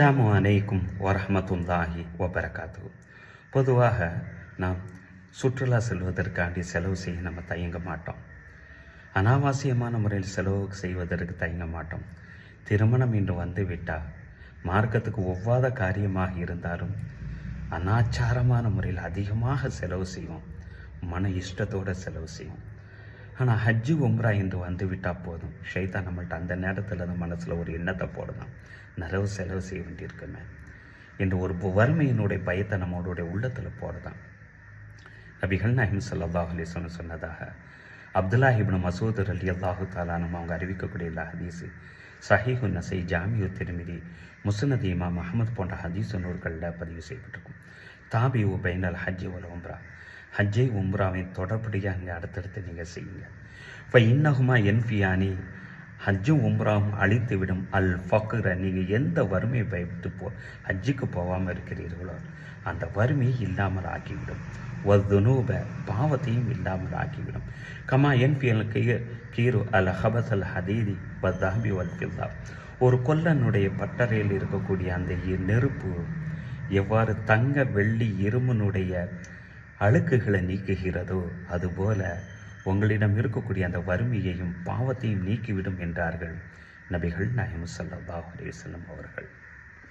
அஸ்ஸலாமு அலைக்கும் வரஹமத்துல்லாஹி வபரகாத்து பொதுவாக நாம் சுற்றுலா செல்வதற்காண்டி செலவு செய்ய நம்ம தயங்க மாட்டோம். அனாவாசியமான முறையில் செலவு செய்வதற்கு தயங்க மாட்டோம். திருமணம் இன்று வந்து விட்டால் மார்க்கத்துக்கு ஒவ்வாத காரியமாக இருந்தாலும் அனாச்சாரமான முறையில் அதிகமாக செலவு செய்வோம். மன இஷ்டத்தோடு செலவு செய்வோம். ஆனால் ஹஜ்ஜு உம்ரா என்று வந்து விட்டால் போதும். ஷைதா நம்மள்ட்ட அந்த நேரத்தில் அந்த மனசில் ஒரு எண்ணத்தை போடலாம் நரவு செலவு செய்ய வேண்டியிருக்குமே. என்று ஒரு வறுமையினுடைய பயத்தை நம்மளுடைய உள்ளத்தில் போடலாம் நபிகள் நாயம் சல்லாஹ் அலிஸ்வன் சொன்னதாக அப்துல்லா இப்னு மசூத் அலி அல்லாஹு தாலானும் அவங்க அறிவிக்கக்கூடிய எல்லா ஹதீஸு. சஹீஹு நசை ஜாமியு திருமிதி முசனத் இமாம் அஹமத் போன்ற ஹதீஸ் நூல்களில் பதிவு செய்யப்பட்டிருக்கும். தாபி உ பைனல் ஹஜ்ஜி வல் உம்ரா. ஹஜ்ஜை உம்ராவை தொடர்படியாக அங்கே அடுத்தடுத்து நீங்கள் செய்யுங்க. இப்போ இன்னகுமா என்ஃபியானி ஹஜ்ஜும் உம்ராவும் அழித்துவிடும் அல் ஃபக்ர நீங்கள் எந்த வறுமையை பயப்பட்டு போ ஹஜ்ஜுக்கு போகாமல் இருக்கிறீர்களோ அந்த வறுமையை இல்லாமல் ஆக்கிவிடும் வதுனூப பாவத்தையும் இல்லாமல் ஆக்கிவிடும் கமா என்பியல் கீர் கீரு அல் ஹபஸ் அல் ஹதீதி வதாபி வல் ஃபில்லா. ஒரு கொல்லனுடைய பட்டறையில் இருக்கக்கூடிய அந்த நெருப்பு எவ்வாறு தங்க வெள்ளி இரும்பினுடைய அழுக்குகளை நீக்குகிறதோ அதுபோல உங்களிடம் இருக்கக்கூடிய அந்த வறுமையையும் பாவத்தையும் நீக்கிவிடும் என்றார்கள் நபிகள் நாயம் ஸல்லல்லாஹு அலைஹி அவர்கள்.